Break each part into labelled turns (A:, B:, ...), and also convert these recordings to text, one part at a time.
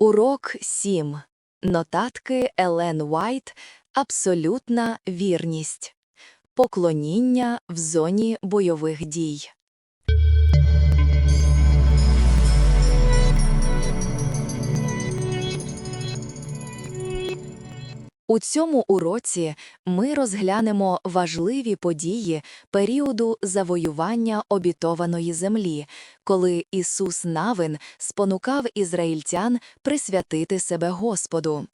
A: Урок 7. Нотатки Елен Уайт. Абсолютна вірність. Поклоніння в зоні бойових дій. У цьому уроці ми розглянемо важливі події періоду завоювання обітованої землі, коли Ісус Навин спонукав ізраїльтян присвятити себе Господу.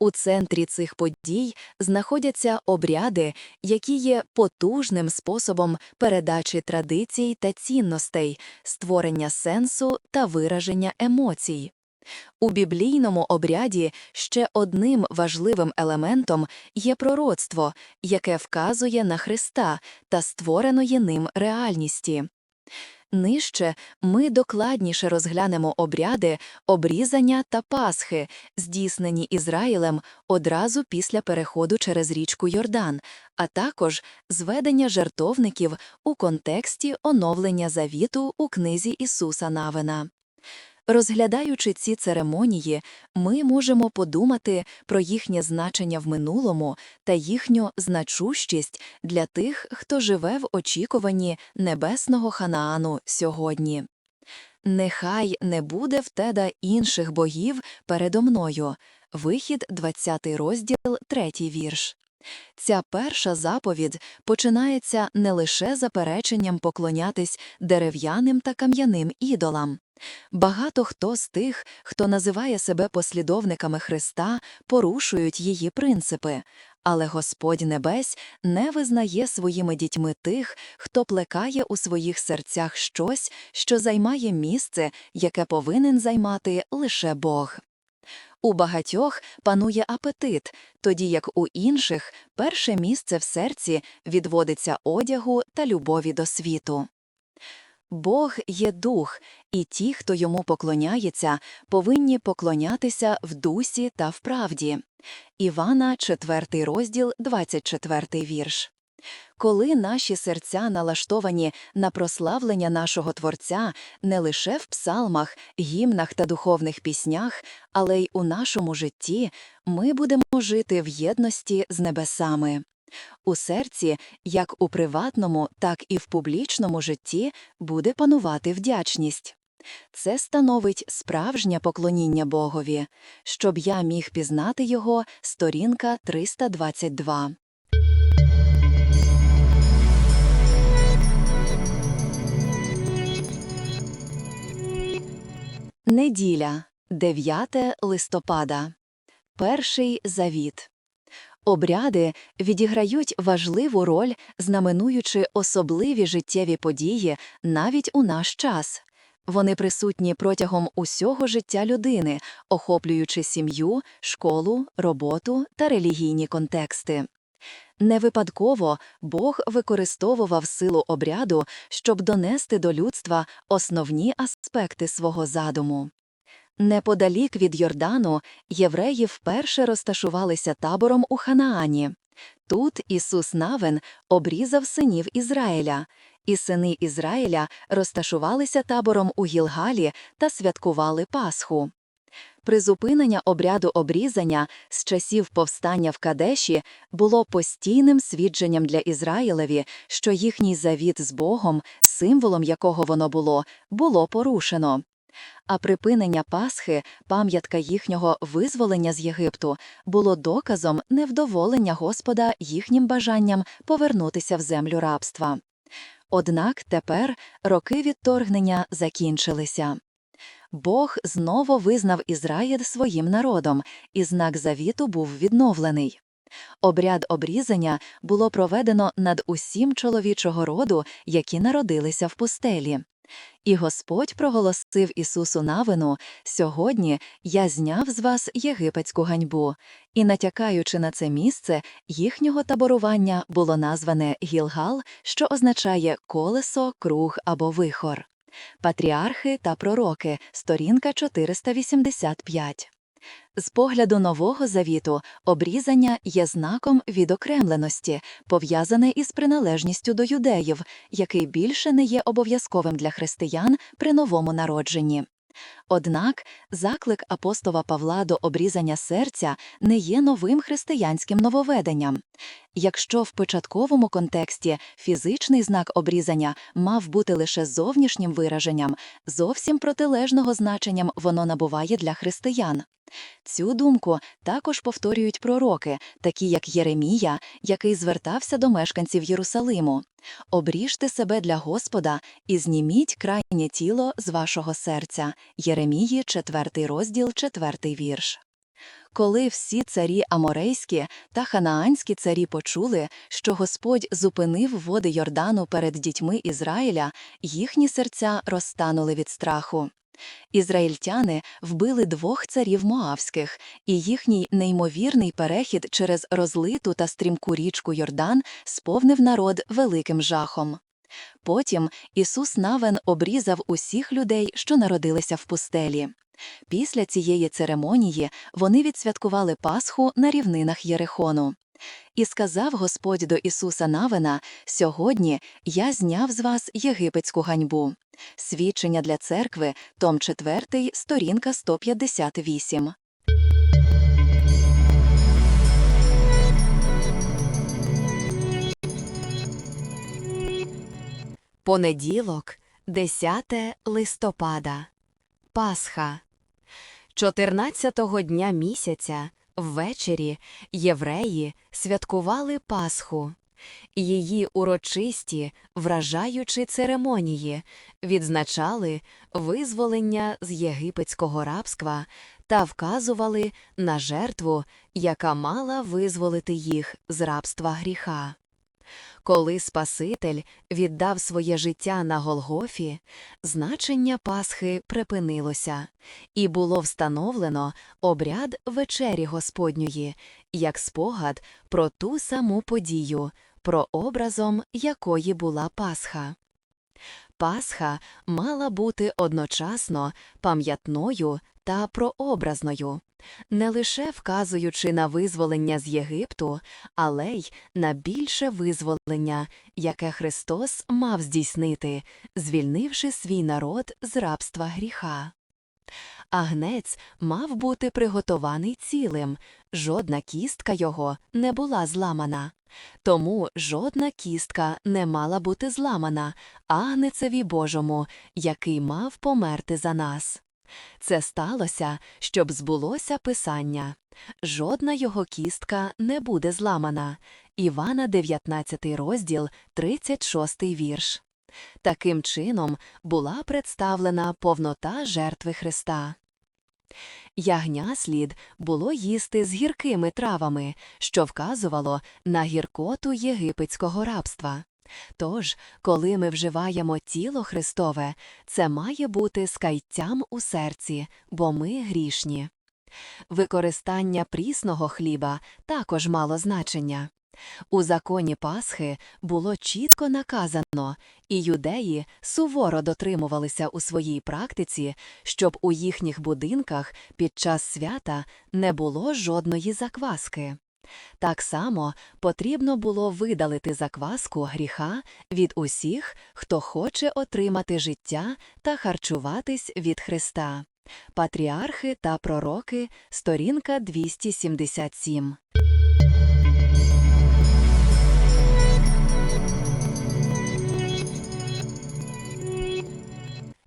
A: У центрі цих подій знаходяться обряди, які є потужним способом передачі традицій та цінностей, створення сенсу та вираження емоцій. У біблійному обряді ще одним важливим елементом є пророцтво, яке вказує на Христа та створеної ним реальністі. Нижче ми докладніше розглянемо обряди обрізання та пасхи, здійснені Ізраїлем одразу після переходу через річку Йордан, а також зведення жертовників у контексті оновлення завіту у книзі Ісуса Навина. Розглядаючи ці церемонії, ми можемо подумати про їхнє значення в минулому та їхню значущість для тих, хто живе в очікуванні небесного Ханаану сьогодні. Нехай не буде в теда інших богів передо мною. Вихід, 20 розділ, 3 вірш. Ця перша заповідь починається не лише запереченням поклонятись дерев'яним та кам'яним ідолам. Багато хто з тих, хто називає себе послідовниками Христа, порушують її принципи, але Господь Небесь не визнає своїми дітьми тих, хто плекає у своїх серцях щось, що займає місце, яке повинен займати лише Бог. У багатьох панує апетит, тоді як у інших перше місце в серці відводиться одягу та любові до світу. Бог є дух, і ті, хто йому поклоняється, повинні поклонятися в дусі та в правді. Івана, 4 розділ, 24 вірш. Коли наші серця налаштовані на прославлення нашого Творця не лише в псалмах, гімнах та духовних піснях, але й у нашому житті, ми будемо жити в єдності з небесами. У серці, як у приватному, так і в публічному житті, буде панувати вдячність. Це становить справжнє поклоніння Богові, щоб я міг пізнати його, сторінка 322. Неділя, 9 листопада. Перший завіт. Обряди відіграють важливу роль, знаменуючи особливі життєві події навіть у наш час. Вони присутні протягом усього життя людини, охоплюючи сім'ю, школу, роботу та релігійні контексти. Не випадково Бог використовував силу обряду, щоб донести до людства основні аспекти свого задуму. Неподалік від Йордану євреї вперше розташувалися табором у Ханаані. Тут Ісус Навин обрізав синів Ізраїля, і сини Ізраїля розташувалися табором у Гілгалі та святкували Пасху. Призупинення обряду обрізання з часів повстання в Кадеші було постійним свідченням для Ізраїлеві, що їхній завіт з Богом, символом якого воно було, було порушено. А припинення Пасхи, пам'ятка їхнього визволення з Єгипту, було доказом невдоволення Господа їхнім бажанням повернутися в землю рабства. Однак тепер роки відторгнення закінчилися. Бог знову визнав Ізраїль своїм народом, і знак завіту був відновлений. Обряд обрізання було проведено над усім чоловічого роду, які народилися в пустелі. І Господь проголосив Ісусу Навину Сьогодні я зняв з вас єгипетську ганьбу, і, натякаючи на це місце, їхнього таборування було назване Гілгал, що означає колесо, круг або вихор. Патріархи та пророки, сторінка 485. З погляду Нового Завіту обрізання є знаком відокремленості, пов'язане із приналежністю до юдеїв, який більше не є обов'язковим для християн при новому народженні. Однак заклик апостола Павла до обрізання серця не є новим християнським нововведенням. Якщо в початковому контексті фізичний знак обрізання мав бути лише зовнішнім вираженням, зовсім протилежного значенням воно набуває для християн. Цю думку також повторюють пророки, такі як Єремія, який звертався до мешканців Єрусалиму. Обріжте себе для Господа і зніміть крайнє тіло з вашого серця. Єремії, 4 розділ, 4 вірш. Коли всі царі аморейські та ханаанські царі почули, що Господь зупинив води Йордану перед дітьми Ізраїля, їхні серця розтанули від страху. Ізраїльтяни вбили двох царів Моавських, і їхній неймовірний перехід через розлиту та стрімку річку Йордан сповнив народ великим жахом. Потім Ісус Навен обрізав усіх людей, що народилися в пустелі. Після цієї церемонії вони відсвяткували Пасху на рівнинах Єрихону. І сказав Господь до Ісуса Навена: Сьогодні я зняв з вас єгипетську ганьбу. Свідчення для церкви, том 4, сторінка 158. Понеділок, 10 листопада. Пасха. 14-го дня місяця ввечері євреї святкували Пасху. Її урочисті, вражаючі церемонії відзначали визволення з єгипетського рабства та вказували на жертву, яка мала визволити їх з рабства гріха. Коли Спаситель віддав своє життя на Голгофі, значення Пасхи припинилося, і було встановлено обряд вечері Господньої, як спогад про ту саму подію, прообразом якої була Пасха. Пасха мала бути одночасно пам'ятною та прообразною, не лише вказуючи на визволення з Єгипту, але й на більше визволення, яке Христос мав здійснити, звільнивши свій народ з рабства гріха. Агнець мав бути приготований цілим, жодна кістка його не була зламана. Тому жодна кістка не мала бути зламана агнецеві Божому, який мав померти за нас. Це сталося, щоб збулося писання. Жодна його кістка не буде зламана. Івана 19 розділ, 36 вірш. Таким чином була представлена повнота жертви Христа. Ягня слід було їсти з гіркими травами, що вказувало на гіркоту єгипетського рабства. Тож, коли ми вживаємо тіло Христове, це має бути з у серці, бо ми грішні. Використання прісного хліба також мало значення. У законі Пасхи було чітко наказано, і юдеї суворо дотримувалися у своїй практиці, щоб у їхніх будинках під час свята не було жодної закваски. Так само потрібно було видалити закваску гріха від усіх, хто хоче отримати життя та харчуватись від Христа. Патріархи та пророки, сторінка 277.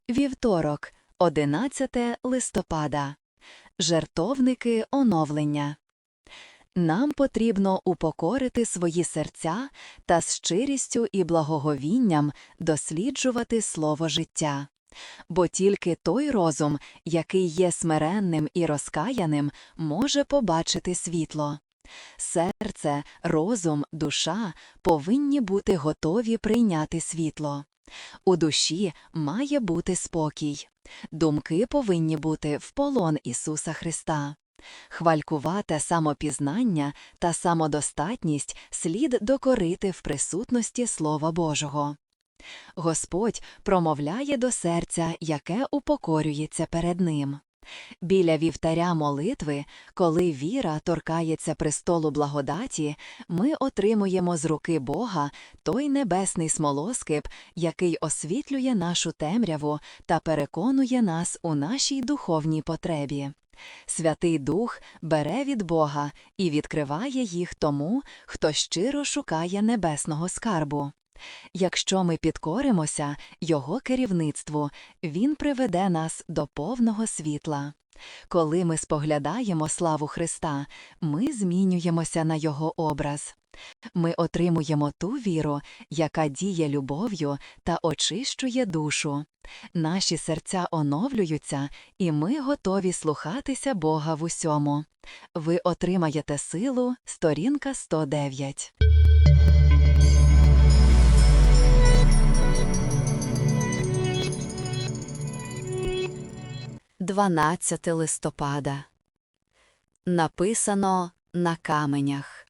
A: Вівторок, 11 листопада. Жертовники оновлення. Нам потрібно упокорити свої серця та з щирістю і благоговінням досліджувати слово життя. Бо тільки той розум, який є смиренним і розкаяним, може побачити світло. Серце, розум, душа повинні бути готові прийняти світло. У душі має бути спокій. Думки повинні бути в полон Ісуса Христа. Хвалькувате самопізнання та самодостатність слід докорити в присутності Слова Божого. Господь промовляє до серця, яке упокорюється перед Ним. Біля вівтаря молитви, коли віра торкається престолу благодаті, ми отримуємо з руки Бога той небесний смолоскип, який освітлює нашу темряву та переконує нас у нашій духовній потребі. Святий Дух бере від Бога і відкриває їх тому, хто щиро шукає небесного скарбу. Якщо ми підкоримося Його керівництву, Він приведе нас до повного світла. Коли ми споглядаємо славу Христа, ми змінюємося на Його образ. Ми отримуємо ту віру, яка діє любов'ю та очищує душу. Наші серця оновлюються, і ми готові слухатися Бога в усьому. Ви отримаєте силу, сторінка 109. 12 листопада. Написано на каменях.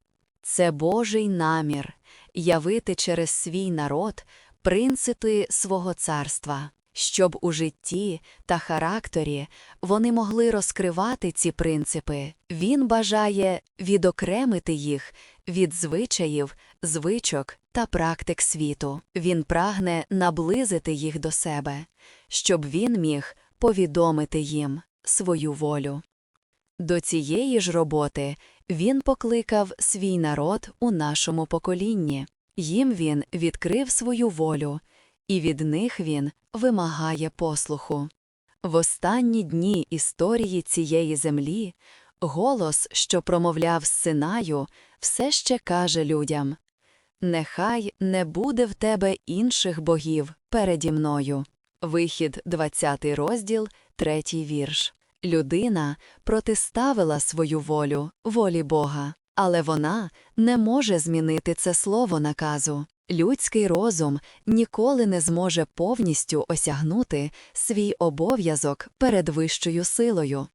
A: Це Божий намір явити через свій народ принципи свого царства, щоб у житті та характері вони могли розкривати ці принципи. Він бажає відокремити їх від звичаїв, звичок та практик світу. Він прагне наблизити їх до себе, щоб він міг повідомити їм свою волю. До цієї ж роботи він покликав свій народ у нашому поколінні. Їм він відкрив свою волю, і від них він вимагає послуху. В останні дні історії цієї землі голос, що промовляв з Синаю, все ще каже людям Нехай не буде в тебе інших богів переді мною. Вихід, 20 розділ, 3 вірш. Людина протиставила свою волю волі Бога, але вона не може змінити це слово наказу. Людський розум ніколи не зможе повністю осягнути свій обов'язок перед вищою силою.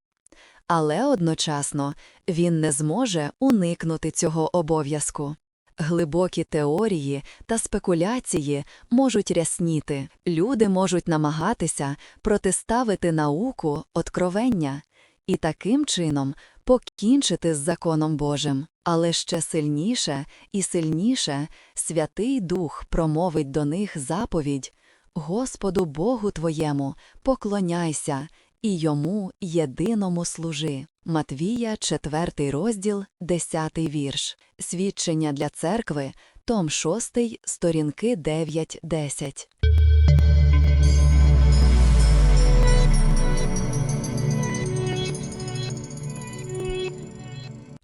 A: Але одночасно він не зможе уникнути цього обов'язку. Глибокі теорії та спекуляції можуть рясніти, люди можуть намагатися протиставити науку откровення і таким чином покінчити з законом Божим. Але ще сильніше і сильніше Святий Дух промовить до них заповідь Господу Богу твоєму поклоняйся і йому єдиному служи. Матвія, 4 розділ, 10 вірш. Свідчення для церкви, том 6, сторінки 9-10.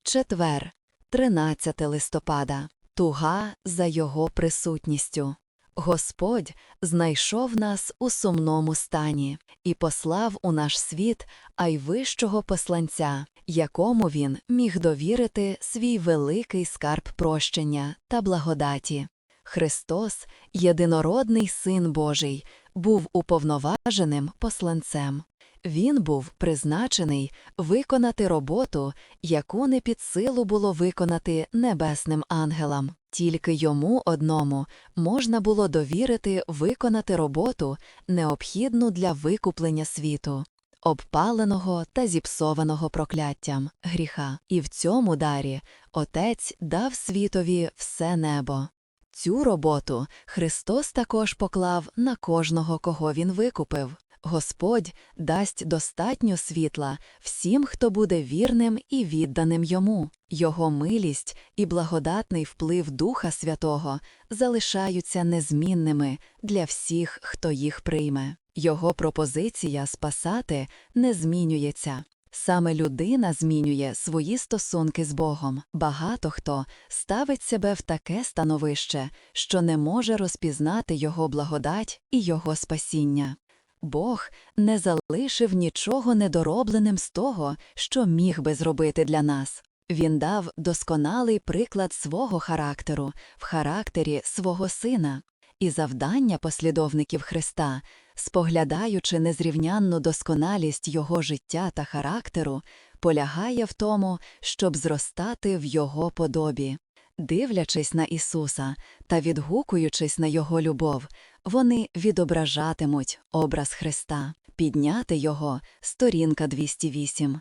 A: Четвер, 13 листопада. Туга за його присутністю. Господь знайшов нас у сумному стані і послав у наш світ айвищого посланця, якому він міг довірити свій великий скарб прощення та благодаті. Христос, єдинородний Син Божий, був уповноваженим посланцем. Він був призначений виконати роботу, яку не під силу було виконати небесним ангелам. Тільки йому одному можна було довірити виконати роботу, необхідну для викуплення світу, обпаленого та зіпсованого прокляттям гріха. І в цьому дарі Отець дав світові все небо. Цю роботу Христос також поклав на кожного, кого він викупив. Господь дасть достатньо світла всім, хто буде вірним і відданим йому. Його милість і благодатний вплив Духа Святого залишаються незмінними для всіх, хто їх прийме. Його пропозиція спасати не змінюється. Саме людина змінює свої стосунки з Богом. Багато хто ставить себе в таке становище, що не може розпізнати його благодать і його спасіння. Бог не залишив нічого недоробленим з того, що міг би зробити для нас. Він дав досконалий приклад свого характеру в характері свого сина, і завдання послідовників Христа, споглядаючи незрівнянну досконалість його життя та характеру, полягає в тому, щоб зростати в його подобі.
B: Дивлячись на Ісуса та відгукуючись на Його любов, вони відображатимуть образ Христа. Підняти Його – сторінка 208.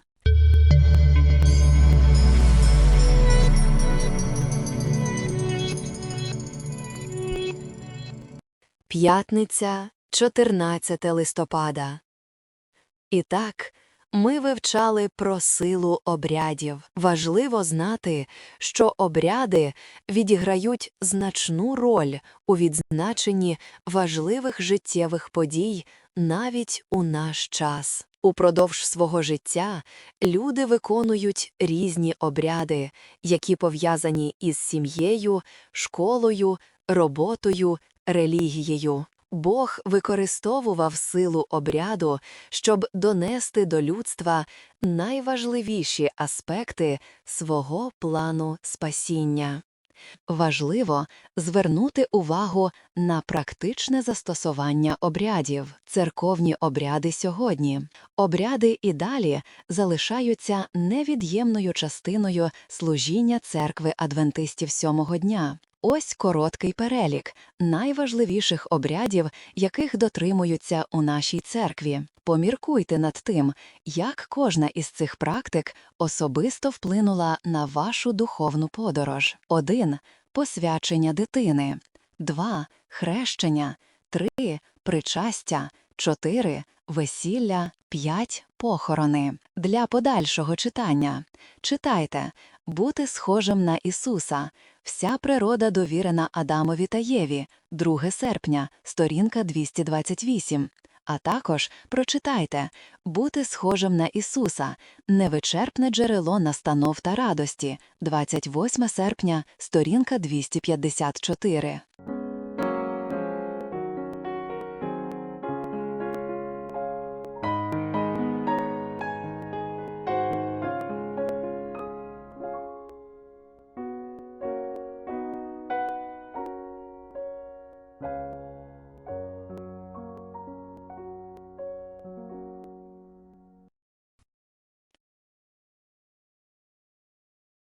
A: П'ятниця, 14 листопада. І так, ми вивчали про силу обрядів. Важливо знати, що обряди відіграють значну роль у відзначенні важливих життєвих подій навіть у наш час. Упродовж свого життя люди виконують різні обряди, які пов'язані із сім'єю, школою, роботою, релігією. Бог використовував силу обряду, щоб донести до людства найважливіші аспекти свого плану спасіння. Важливо звернути увагу на практичне застосування обрядів. Церковні обряди сьогодні. Обряди і далі залишаються невід'ємною частиною служіння церкви адвентистів сьомого дня. Ось короткий перелік найважливіших обрядів, яких дотримуються у нашій церкві. Поміркуйте над тим, як кожна із цих практик особисто вплинула на вашу духовну подорож. 1. Посвячення дитини. 2. Хрещення. 3. Причастя. 4. Весілля. 5. Похорони. Для подальшого читання. Читайте «Бути схожим на Ісуса. Вся природа довірена Адамові та Єві. 2 серпня, сторінка 228. А також прочитайте «Бути схожим на Ісуса. Невичерпне джерело настанов та радості. 28 серпня, сторінка 254.